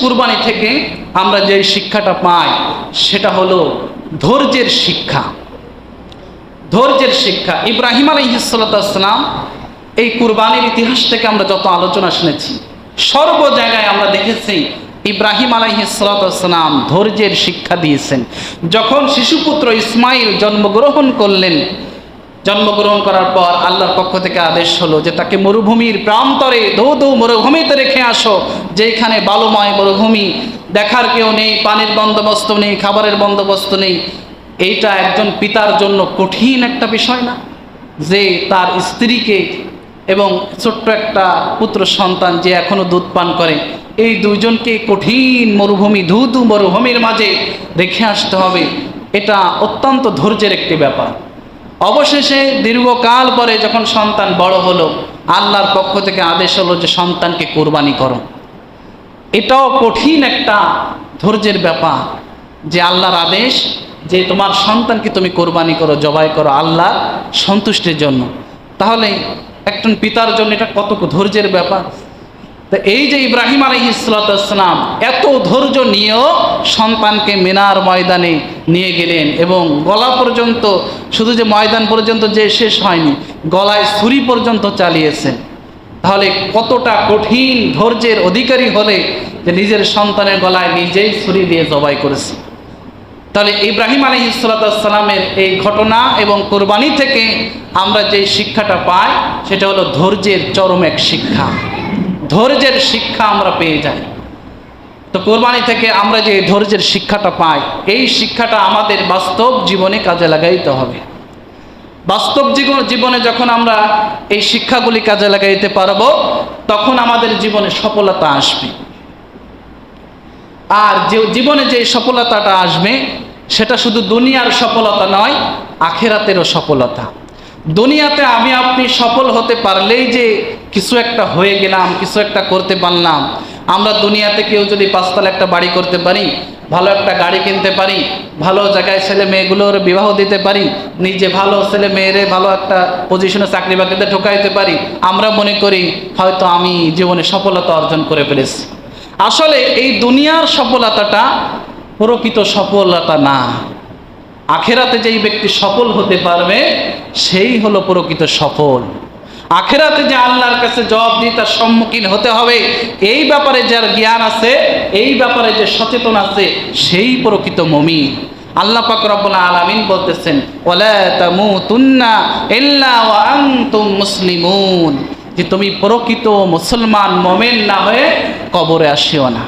কুরবানি থেকে আমরা যে শিক্ষাটা পাই, সেটা হলো ধৈর্যের শিক্ষা। ধৈর্যের শিক্ষা। ইব্রাহিম আলহিসাল্লাম এই কুরবানির ইতিহাস থেকে আমরা যত আলোচনা শুনেছি, সর্ব জায়গায় আমরা দেখেছি ইব্রাহিম আলহিসাল্লাম ধৈর্যের শিক্ষা দিয়েছেন। যখন শিশুপুত্র ইসমাইল জন্মগ্রহণ করলেন জন্মগ্রহণ করার পর আল্লাহর পক্ষ থেকে আদেশ হলো যে তাকে মরুভূমির প্রান্তরে, ধৌ ধৌ, মরুভূমিতে রেখে আসো যেখানে বালুময় মরুভূমি দেখার কেউ নেই, পানির বন্দোবস্ত নেই, খাবারের বন্দোবস্ত নেই। এইটা একজন পিতার জন্য কঠিন একটা বিষয় না? যে তার স্ত্রীকে এবং ছোট্ট একটা পুত্র সন্তান যে এখনও দুধ পান করে, এই দুইজনকে কঠিন মরুভূমি, ধু ধু মরুভূমির মাঝে রেখে আসতে হবে। এটা অত্যন্ত ধৈর্যের একটি ব্যাপার। অবশেষে দীর্ঘকাল পরে যখন সন্তান বড় হলো, আল্লাহর পক্ষ থেকে আদেশ হলো যে সন্তানকে কোরবানি করো। এটাও কঠিন একটা ধৈর্যের ব্যাপার যে আল্লাহর আদেশ যে তোমার সন্তানকে তুমি কোরবানি করো, জবাই করো আল্লাহ সন্তুষ্টির জন্য। তাহলে একজন পিতার জন্য এটা কত ধৈর্যের ব্যাপার? তো এই যে ইব্রাহিম আলহি ইসলাতাম এত ধৈর্য নিয়েও সন্তানকে মিনার ময়দানে নিয়ে গেলেন এবং গলা পর্যন্ত, শুধু যে ময়দান পর্যন্ত যে শেষ হয়নি, গলায় ছুরি পর্যন্ত চালিয়েছেন। তাহলে কতটা কঠিন ধৈর্যের অধিকারী হলে যে নিজের সন্তানের গলায় নিজেই ছুরি দিয়ে জবাই করেছে। তাহলে ইব্রাহিম আলী ইসলাতামের এই ঘটনা এবং কোরবানি থেকে আমরা যে শিক্ষাটা পাই, সেটা হলো ধৈর্যের চরম এক শিক্ষা। ধৈর্যের শিক্ষা আমরা পেয়ে যাই। তো কোরবানি থেকে আমরা যে ধৈর্যের শিক্ষাটা পাই, এই শিক্ষাটা আমাদের বাস্তব জীবনে কাজে লাগাইতে হবে। বাস্তব জীবন জীবনে যখন আমরা এই শিক্ষাগুলি কাজে লাগাইতে পারব, তখন আমাদের জীবনে সফলতা আসবে। আর যে জীবনে যে সফলতাটা আসবে, সেটা শুধু দুনিয়ার সফলতা নয়, আখেরাতেরও সফলতা। দুনিয়াতে আমি আপনি সফল হতে পারলেই যে কিছু একটা হয়ে গেলাম, কিছু একটা করতে পারলাম, আমরা দুনিয়াতে কেউ যদি পাঁচতলা একটা বাড়ি করতে পারি, ভালো একটা গাড়ি কিনতে পারি, ভালো জায়গায় ছেলে মেয়েগুলোর বিবাহ দিতে পারি, নিজে ভালো ছেলে মেয়েরে ভালো একটা পজিশনে চাকরি বাকরিতে ঢোকাইতে পারি, আমরা মনে করি হয়তো আমি জীবনে সফলতা অর্জন করে ফেলেছি। আসলে এই দুনিয়ার সফলতাটা প্রকৃত সফলতা না। আখেরাতে যেই ব্যক্তি সফল হতে পারবে, সেই হলো প্রকৃত সফল। আখেরাতে যে আল্লাহর কাছে জবাব দিয়ে তার সম্মুখীন হতে হবে, এই ব্যাপারে যার জ্ঞান আছে, এই ব্যাপারে যে সচেতন আছে, সেই প্রকৃত মমি আল্লাহ পাক রব্বুল আলামিন বলতেছেন, ওয়ালা তামুতুন্না ইল্লা ওয়া আনতুম মুসলিমুন। যে তুমি প্রকৃত মুসলমান, মোমেন না হয়ে কবরে আসিও না।